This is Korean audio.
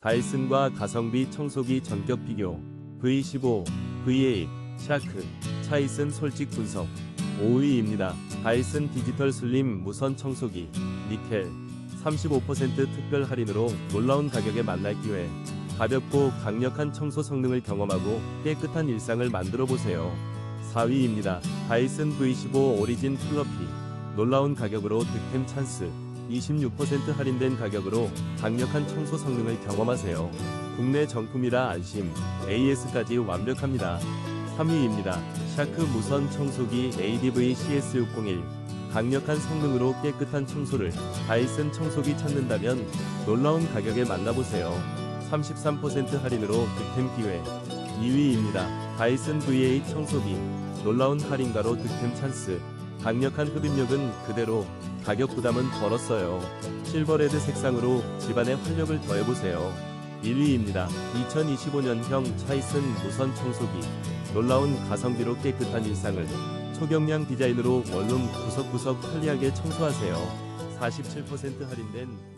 다이슨과 가성비 청소기 전격 비교 V15, V8, 샤크, 차이슨 솔직 분석 5위입니다. 다이슨 디지털 슬림 무선 청소기 니켈 35% 특별 할인으로 놀라운 가격에 만날 기회 가볍고 강력한 청소 성능을 경험하고 깨끗한 일상을 만들어 보세요. 4위입니다. 다이슨 V15 오리진 플러피 놀라운 가격으로 득템 찬스 26% 할인된 가격으로 강력한 청소 성능을 경험하세요. 국내 정품이라 안심 AS까지 완벽합니다. 3위입니다. 샤크 무선 청소기 ADV CS601 강력한 성능으로 깨끗한 청소를 다이슨 청소기 찾는다면 놀라운 가격에 만나보세요. 33% 할인으로 득템 기회 2위입니다. 다이슨 V8 청소기 놀라운 할인가로 득템 찬스 강력한 흡입력은 그대로 가격 부담은 덜었어요. 실버레드 색상으로 집안에 활력을 더해보세요. 1위입니다. 2025년형 차이슨 무선 청소기 놀라운 가성비로 깨끗한 일상을 초경량 디자인으로 원룸 구석구석 편리하게 청소하세요. 47% 할인된